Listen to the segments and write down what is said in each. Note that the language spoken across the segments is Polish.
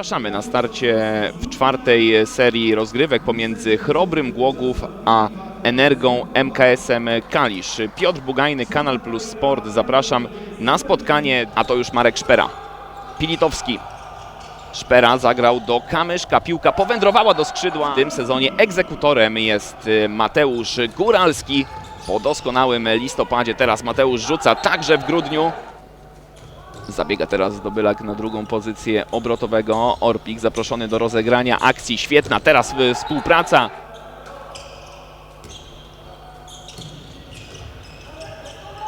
Zapraszamy na starcie w czwartej serii rozgrywek pomiędzy Chrobrym Głogów a Energią MKS-em Kalisz. Piotr Bugajny, Kanal Plus Sport. Zapraszam na spotkanie, a to już Marek Szpera. Pilitowski. Szpera zagrał do Kamyszka, piłka powędrowała do skrzydła. W tym sezonie egzekutorem jest y, Mateusz Góralski. Po doskonałym listopadzie teraz Mateusz rzuca także w grudniu. Zabiega teraz Dobylak na drugą pozycję obrotowego. Orpik zaproszony do rozegrania akcji. Świetna teraz współpraca.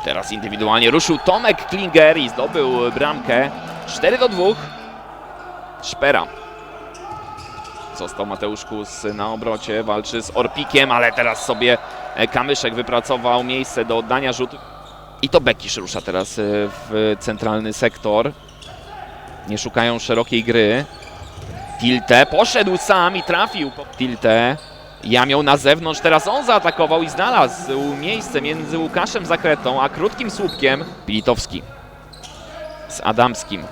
Teraz indywidualnie ruszył Tomek Klinger i zdobył bramkę. 4 do 2. Szpera. Został Mateusz Kus na obrocie, walczy z Orpikiem, ale teraz sobie Kamyszek wypracował miejsce do oddania rzutu. I to Bekisz rusza teraz e, w centralny sektor. Nie szukają szerokiej gry. Tilte poszedł sam i trafił. Tilte Jamią na zewnątrz, teraz on zaatakował i znalazł miejsce między Łukaszem Zakretą a krótkim słupkiem. Pilitowski z Adamskim.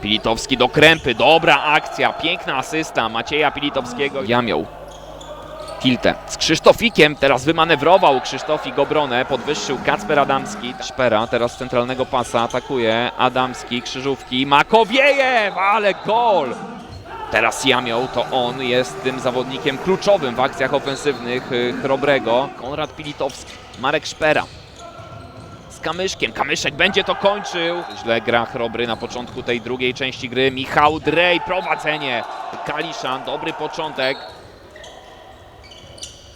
Pilitowski do krępy, dobra akcja, piękna asysta Macieja Pilitowskiego. Jamią. Tilte z Krzysztofikiem, teraz wymanewrował Krzysztofik obronę, podwyższył Kacper Adamski. Szpera teraz z centralnego pasa atakuje Adamski, Krzyżówki, Makowiejew, ale gol! Teraz Jamią, to on jest tym zawodnikiem kluczowym w akcjach ofensywnych y, Chrobrego. Konrad Pilitowski, Marek Szpera z Kamyszkiem. Kamyszek będzie to kończył. Źle gra Chrobry na początku tej drugiej części gry. Michał Drej, prowadzenie. Kaliszan, dobry początek.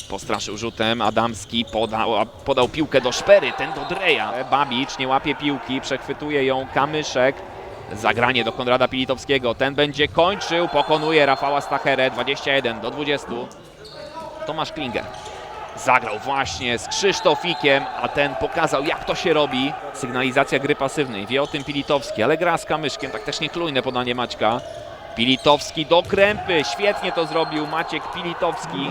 Postraszył rzutem, Adamski podał, podał piłkę do Szpery, ten do Dreja. Babicz nie łapie piłki, przechwytuje ją Kamyszek. Zagranie do Konrada Pilitowskiego, ten będzie kończył, pokonuje Rafała Stacherę, 21 do 20. Tomasz Klinger zagrał właśnie z Krzysztofikiem, a ten pokazał jak to się robi. Sygnalizacja gry pasywnej, wie o tym Pilitowski, ale gra z Kamyszkiem, tak też niechlujne podanie Maćka. Pilitowski do krępy, świetnie to zrobił Maciek Pilitowski.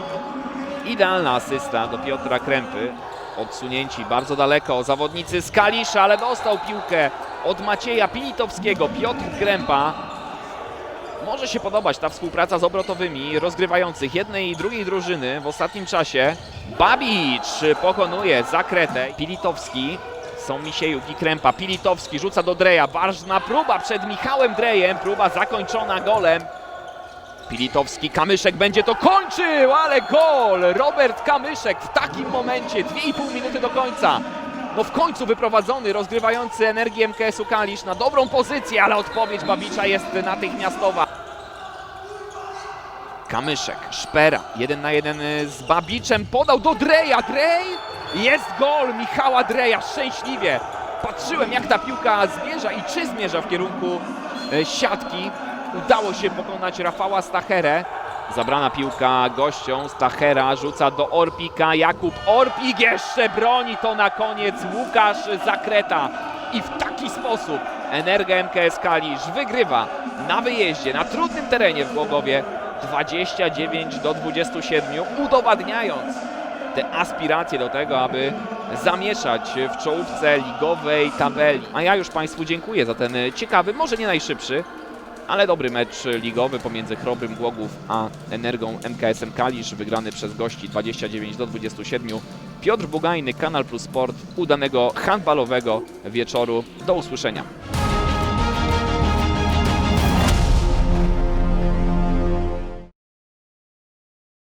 Idealna asysta do Piotra Krępy. Odsunięci bardzo daleko zawodnicy z Kalisza, ale dostał piłkę od Macieja Pilitowskiego. Piotr Krępa. Może się podobać ta współpraca z obrotowymi rozgrywających jednej i drugiej drużyny w ostatnim czasie. Babicz pokonuje Zakretę. Pilitowski. Są Misiejuk i Krępa. Pilitowski rzuca do Dreja. Ważna próba przed Michałem Drejem. Próba zakończona golem. Pilitowski, Kamyszek będzie to kończył, ale gol! Robert Kamyszek w takim momencie, 2,5 minuty do końca. No w końcu wyprowadzony, rozgrywający energię MKS-u Kalisz na dobrą pozycję, ale odpowiedź Babicza jest natychmiastowa. Kamyszek, Szpera, jeden na jeden z Babiczem, podał do Dreja, Drej! Jest gol Michała Dreja, szczęśliwie. Patrzyłem jak ta piłka zmierza i czy zmierza w kierunku e, siatki. Udało się pokonać Rafała Stacherę. Zabrana piłka gościom. Stachera rzuca do Orpika. Jakub Orpik jeszcze broni to na koniec Łukasz Zakreta. I w taki sposób Energa MKS Kalisz wygrywa na wyjeździe, na trudnym terenie w Głogowie 29 do 27, udowadniając te aspiracje do tego, aby zamieszać w czołówce ligowej tabeli. A ja już Państwu dziękuję za ten ciekawy, może nie najszybszy, ale dobry mecz ligowy pomiędzy Chrobrym Głogów a Energią MKS-em Kalisz, wygrany przez gości 29 do 27. Piotr Bugajny, Kanal Plus Sport, udanego handbalowego wieczoru. Do usłyszenia.